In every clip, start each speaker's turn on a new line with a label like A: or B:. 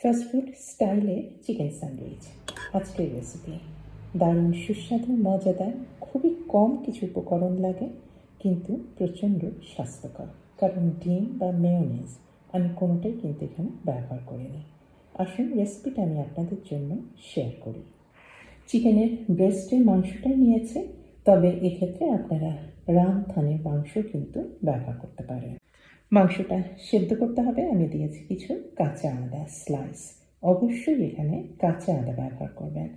A: Fast food স্টাইলে chicken sandwich আজকের recipe দারুণ সুস্বাদু, মজাদার, খুবই কম কিছু উপকরণ লাগে, কিন্তু প্রচণ্ড স্বাস্থ্যকর। কারণ ডিম বা মেয়োনেজ আমি কোনোটাই কিন্তু এখানে ব্যবহার করিনি। আসুন রেসিপিটা আমি আপনাদের জন্য শেয়ার করি। চিকেনের ব্রেস্টের মাংসটাই নিয়েছে, তবে এক্ষেত্রে আপনারা রাম থানের মাংস কিন্তু ব্যবহার করতে পারেন। মাংসটা সেদ্ধ করতে হবে। আমি দিয়েছি কিছু কাঁচা আদা স্লাইস অবশ্যই এখানে কাঁচা আদা ব্যবহার করবেন।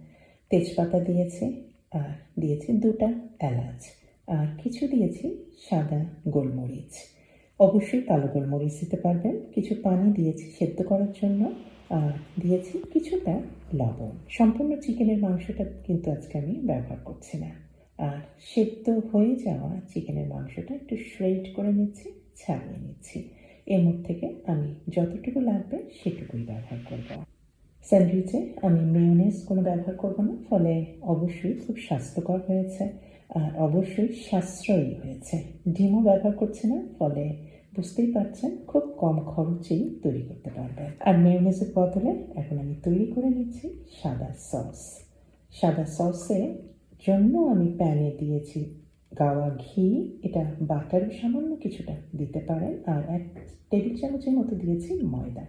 A: তেজপাতা দিয়েছি আর দিয়েছি দুটা এলাচ। আর কিছু দিয়েছি সাদা গোলমরিচ। অবশ্যই কালো গোলমরিচ দিতে পারবেন। কিছু পানি দিয়েছি সেদ্ধ করার জন্য। আর দিয়েছি কিছুটা লবণ। সম্পূর্ণ চিকেনের মাংসটা কিন্তু আজকে আমি ব্যবহার করছি না। আর সেদ্ধ হয়ে যাওয়া চিকেনের মাংসটা একটু শ্রেড করে নিচ্ছি। ছাড়িয়ে নিচ্ছি। এর মধ্যে থেকে আমি যতটুকু লাগবে সেটুকুই ব্যবহার করব। স্যান্ডউইচে আমি মেয়োনেজ কোনো ব্যবহার করব না, ফলে অবশ্যই খুব স্বাস্থ্যকর হয়েছে আর অবশ্যই সাশ্রয়ী হয়েছে। ডিমও ব্যবহার করছি না, ফলে বুঝতেই পারছেন খুব কম খরচেই তৈরি করতে পারবেন আর মেয়োনেজের বদলে এখন আমি তৈরি করে নিচ্ছি সাদা সস। সাদা সসে জন্য আমি প্যানে দিয়েছি গাওয়া ঘি, এটা বাটারও সামান্য কিছুটা দিতে পারেন। আর এক টেবিল চামচের মতো দিয়েছি ময়দা।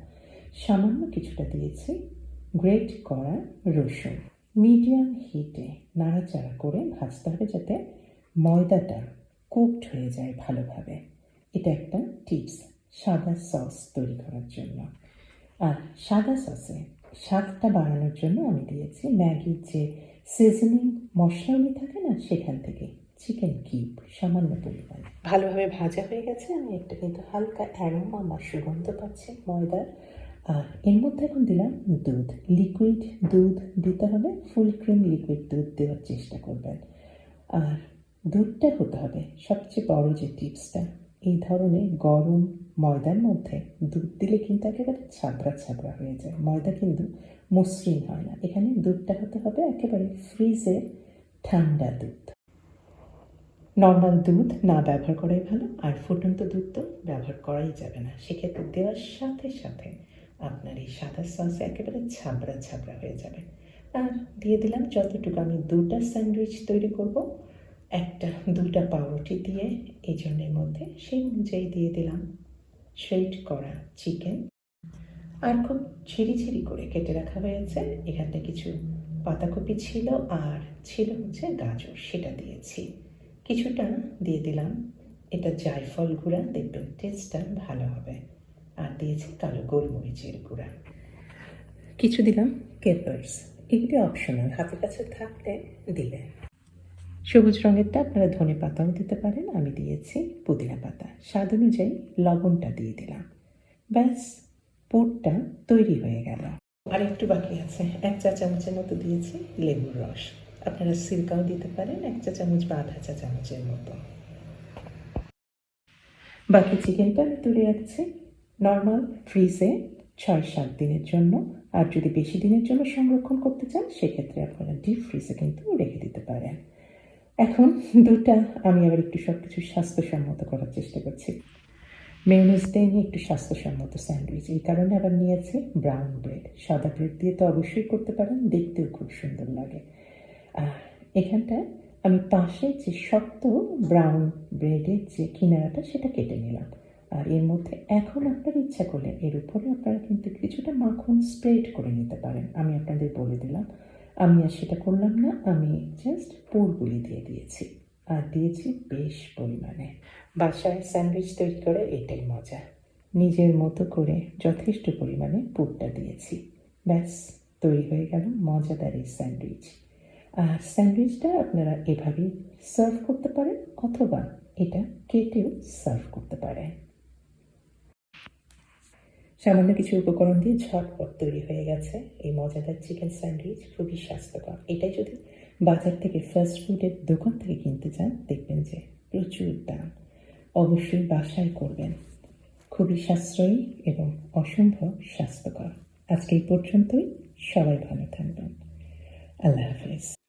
A: সামান্য কিছুটা দিয়েছি গ্রেট করা রসুন। মিডিয়াম হিটে নাড়াচাড়া করে ভাজতে হবে যাতে ময়দাটা কুকড হয়ে যায় ভালোভাবে। এটা একটা টিপস সাদা সস তৈরি করার জন্য। আর সাদা সসে স্বাদটা বাড়ানোর জন্য আমি দিয়েছি ম্যাগির যে সিজনিং মশলাগুলি থাকে না, সেখান থেকে চিকেন কিউব সামান্য পরিমাণে। ভালোভাবে ভাজা হয়ে গেছে, আমি একটা কিন্তু হালকা অ্যারোমা বা সুগন্ধ পাচ্ছি ময়দার আর এর মধ্যে এখন দিলাম দুধ লিকুইড দুধ দিতে হবে ফুল ক্রিম লিকুইড দুধ দেওয়ার চেষ্টা করবেন। আর দুধটা হতে হবে সবচেয়ে বড় যে টিপসটা, এই ধরনের গরম ময়দার মধ্যে দুধ দিলে কিন্তু একেবারে ছাবড়া ছাবড়া হয়ে যায়। ময়দা কিন্তু মসৃণ হয় না। এখানে দুধটা হতে হবে একেবারে ফ্রিজে ঠান্ডা দুধ। নর্মাল দুধ না ব্যবহার করাই ভালো আর ফুটন্ত দুধ তো ব্যবহার করাই যাবে না। সেক্ষেত্রে দেওয়ার সাথে সাথে আপনার এই সাদা সস একেবারে ছাবড়া ছাবড়া হয়ে যাবে। আর দিয়ে দিলাম যতটুকু আমি দুটা স্যান্ডউইচ তৈরি করব। একটা, দুটা পাউরুটি দিয়ে এই জন্যের মধ্যে সেই অনুযায়ী দিয়ে দিলাম শ্রেড করা চিকেন আর খুব ঝিরি ঝিরি করে কেটে রাখা হয়েছে। এখানটা কিছু পাতাকপি ছিল আর ছিল হচ্ছে গাজর, সেটা দিয়েছি। কিছুটা দিয়ে দিলাম। এটা জায়ফল গুঁড়া দেখবেন টেস্টটা ভালো হবে। আর দিয়েছি কালো গোলমরিচের গুঁড়া। কিছু দিলাম কেপার্স এগুলি অপশনাল হাতের কাছে থাকলে দিলেন সবুজ রঙেরটা আপনারা ধনে পাতাও দিতে পারেন। আমি দিয়েছি পুদিনা পাতা। স্বাদ অনুযায়ী লবণটা দিয়ে দিলাম। ব্যাস, পুরটা তৈরি হয়ে গেল। আর একটু বাকি আছে। এক চা চামচের মতো দিয়েছি লেবুর রস। আপনারা সিরকাও দিতে পারেন, এক চা চামচ বা আধা চা চামচের মতো। বাকি চিকেনটা আমি তুলে রাখছি। নর্মাল ফ্রিজে ছয় সাত দিনের জন্য। আর যদি বেশি দিনের জন্য সংরক্ষণ করতে চান, সেক্ষেত্রে আপনারা ডিপ ফ্রিজে কিন্তু রেখে দিতে পারেন। এখন দুটা, আমি আবার একটু সব কিছু স্বাস্থ্যসম্মত করার চেষ্টা করছি। মেয়নিজ দিয়ে নিয়ে একটু স্বাস্থ্যসম্মত স্যান্ডউইচ। এই কারণে আবার নিয়েছে ব্রাউন ব্রেড সাদা ব্রেড দিয়ে তো অবশ্যই করতে পারেন, দেখতেও খুব সুন্দর লাগে। এখানটায় আমি পাশে যে শক্ত ব্রাউন ব্রেডের যে কিনারাটা, সেটা কেটে নিলাম। আর এর মধ্যে এখন আপনার ইচ্ছা করলে, এর উপরে আপনারা কিন্তু কিছুটা মাখন স্প্রেড করে নিতে পারেন। আমি আপনাদের বলে দিলাম। আমি আর সেটা করলাম না, আমি জাস্ট পুরগুলি দিয়ে দিয়েছি। আর দিয়েছি বেশ পরিমাণে। বাসায় স্যান্ডউইচ তৈরি করে এটাই মজা। নিজের মতো করে যথেষ্ট পরিমাণে পুরটা দিয়েছি। ব্যাস, তৈরি হয়ে গেল মজাদার এই স্যান্ডউইচ। আর স্যান্ডউইচটা আপনারা এভাবেই সার্ভ করতে পারেন অথবা এটা কেটেও সার্ভ করতে পারেন। সামান্য কিছু উপকরণ দিয়ে ঝটপট তৈরি হয়ে গেছে। এই মজাদার চিকেন স্যান্ডউইচ খুবই স্বাস্থ্যকর। এটাই যদি বাজার থেকে ফাস্ট ফুডের দোকান থেকে কিনতে চান, দেখবেন যে প্রচুর দাম। অবশ্যই বাসায় করবেন। খুবই সাশ্রয়ী এবং অসম্ভব স্বাস্থ্যকর। আজকে এই পর্যন্তই। সবাই ভালো থাকবেন। আল্লাহ হাফেজ।